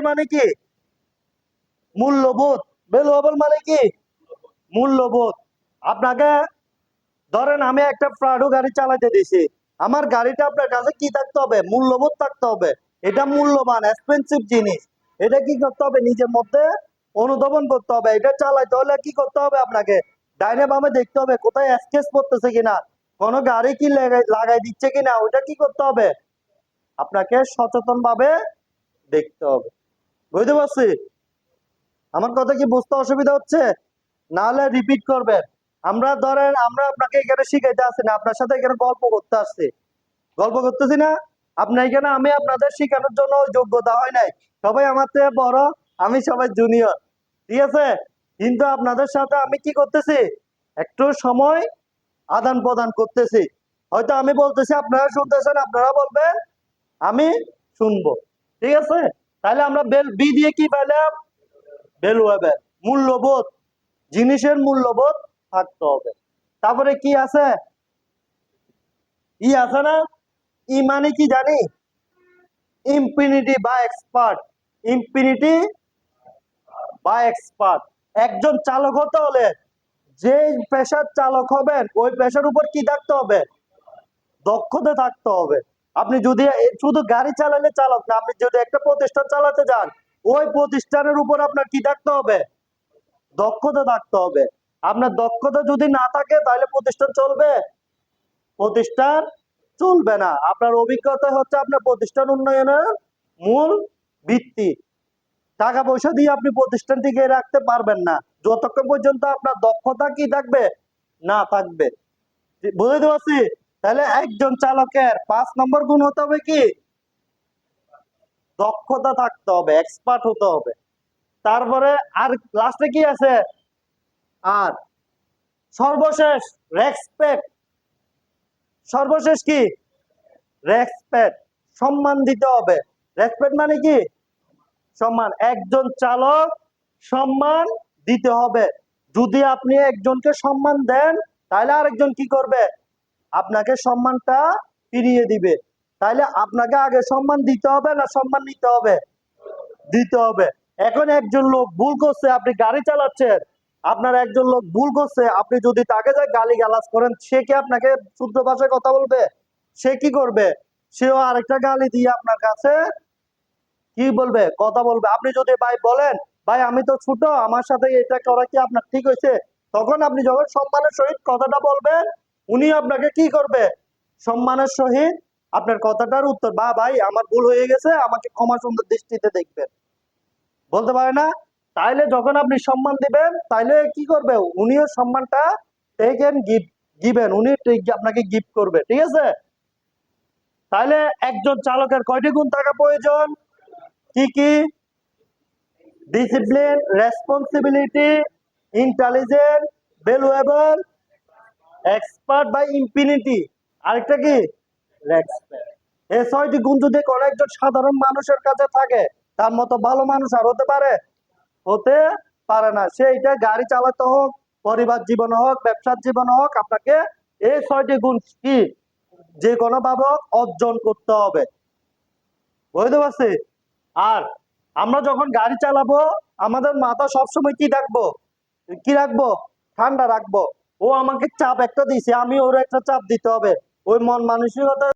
Valuable মানে কি? মূল্যবোধ। ভ্যালুয়েবল মানে কি? মূল্যবোধ। আপনাকে ধরেন আমি একটা প্রাডো গাড়ি চালাতে দিছি। আমার গাড়িটা আপনার কাছে কি থাকতে হবে? মূল্যবোধ থাকতে হবে। এটা মূল্যবান এক্সপেন্সিভ জিনিস। এটা কি করতে হবে? নিজের মধ্যে অনুধাবন করতে হবে। এটা চালাইতে হলে কি করতে হবে আপনাকে? ডাইনে বামে দেখতে হবে কোথায় স্কেচ পড়তেছে কিনা। কোনো গাড়ি কি লাগাই দিচ্ছে কিনা? ওটা কি করতে হবে? আপনাকে সচেতন ভাবে দেখতে হবে। বুঝতে পারছি আমার কথা কি বুঝতে অসুবিধা হচ্ছে? নাহলে রিপিট করবেন। আমরা ধরেন, আমরা আপনাকে এখানে শিখাইতে আসছি না, আপনার সাথে এখানে গল্প করতে আসছি। গল্প করতেছি না? আপনার এখানে, আমি আপনাদের শেখানোর জন্য যোগ্যতা হয় নাই। সবাই আমার থেকে বড়, আমি সবাই জুনিয়র ঠিক আছে? কিন্তু আপনাদের সাথে আমি কি করতেছি? একটু সময় আদান প্রদান করতেছি। হয়তো আমি বলতেছি, আপনারা শুনতেছেন, আপনারা বলবেন, আমি শুনব। ঠিক আছে? তাহলে আমরা বেল, বি দিয়ে কি পেলাম? ভ্যালুয়েবল, মূল্যবোধ, জিনিসের মূল্যবোধ থাকতে হবে। তারপরে কি আছে? ই আছে না? ই মানে কি জানি? ইনফিনিটি বা এক্সপার্ট। ইনফিনিটি বা এক্সপার্ট। একজন চালক হতে হলে যে পেশার চালক হবেন, ওই পেশার উপর কি থাকতে হবে? দক্ষতা থাকতে হবে। আপনি যদি শুধু গাড়ি চালালে চালক না, আপনি যদি একটা প্রতিষ্ঠান চালাতে যান, ওই প্রতিষ্ঠানের উপর আপনার কি থাকতে হবে? দক্ষতা থাকতে হবে। আপনার দক্ষতা যদি না থাকে, তাহলে প্রতিষ্ঠান চলবে? প্রতিষ্ঠান চলবে না। আপনার অভিজ্ঞতা হচ্ছে আপনার প্রতিষ্ঠান উন্নয়নের মূল ভিত্তি। টাকা পয়সা দিয়ে আপনি প্রতিষ্ঠান টিকে রাখতে পারবেন না। যতক্ষণ পর্যন্ত আপনার দক্ষতা কি থাকবে? না থাকবে। বুঝতে পারছি? তাহলে একজন চালকের পাঁচ নম্বর গুণ হতে হবে কি? দক্ষতা থাকতে হবে এক্সপার্ট হতে হবে। তারপরে আর লাস্টে কি আছে? আর সর্বশেষ রেসপেক্ট সর্বশেষ কি? রেসপেক্ট সম্মান দিতে হবে। রেসপেক্ট মানে কি? সম্মান। একজন চালক সম্মান দিতে হবে। যদি আপনি একজনকে সম্মান দেন, তাহলে আরেকজন কি করবে? আপনাকে সম্মানটা ফিরিয়ে দিবে। তাহলে আপনাকে আগে সম্মান দিতে হবে না সম্মান নিতে হবে? দিতে হবে। এখন একজন লোক ভুল করছে, আপনি গাড়ি চালাচ্ছেন। আপনার একজন লোক ভুল করছে, আপনি যদি তাকে যায় গালি গালাজ করেন, সে কি আপনাকে শুদ্ধ ভাষায় কথা বলবে? সে কি করবে? সেও আরেকটা গালি দিয়ে আপনার কাছে কি বলবে? কথা বলবে। আপনি যদি ভাই বলেন, ভাই, আমি তো ছোট, আমার সাথে এটা করা কি আপনার ঠিক হয়েছে? তখন আপনি যখন সম্মানের সহিত কথাটা বলবেন উনি আপনাকে কি করবে? সম্মানের সহিত আপনার কথাটার উত্তর, বা ভাই, আমার ভুল হয়ে গেছে, আমাকে ক্ষমা সুন্দর দৃষ্টিতে দেখবেন। বলতে পারে না? তাইলে যখন আপনি সম্মান দিবেন, তাইলে কি করবে? উনিও সম্মানটা টেকেন গিফট গিবেন উনি আপনাকে গিফট করবে, ঠিক আছে? তাহলে একজন চালকের কয়টি গুণ থাকা প্রয়োজন? কি কি? Discipline responsibility intelligent valuable expert by infinity আরেকটা কি? এই ছয়টি গুণ যদি কোনো একজন সাধারণ মানুষের কাছে থাকে, তার মতো ভালো মানুষ আর হতে পারে? হতে পারে না। সে এটা গাড়ি চালাতে হোক, পরিবার জীবন হোক, ব্যবসার জীবন হোক, আপনাকে এই ছয়টি গুণ কি? যে কোনো ভাবে অর্জন করতে হবে। বুঝতে পারছি? আর আমরা যখন গাড়ি চালাবো, আমাদের মাথা সবসময় কি রাখব? কি রাখব? ঠান্ডা রাখব। ও আমাকে চাপ একটা দিছে আমি ওর একটা চাপ দিতে হবে। ওই মন মানসিকতা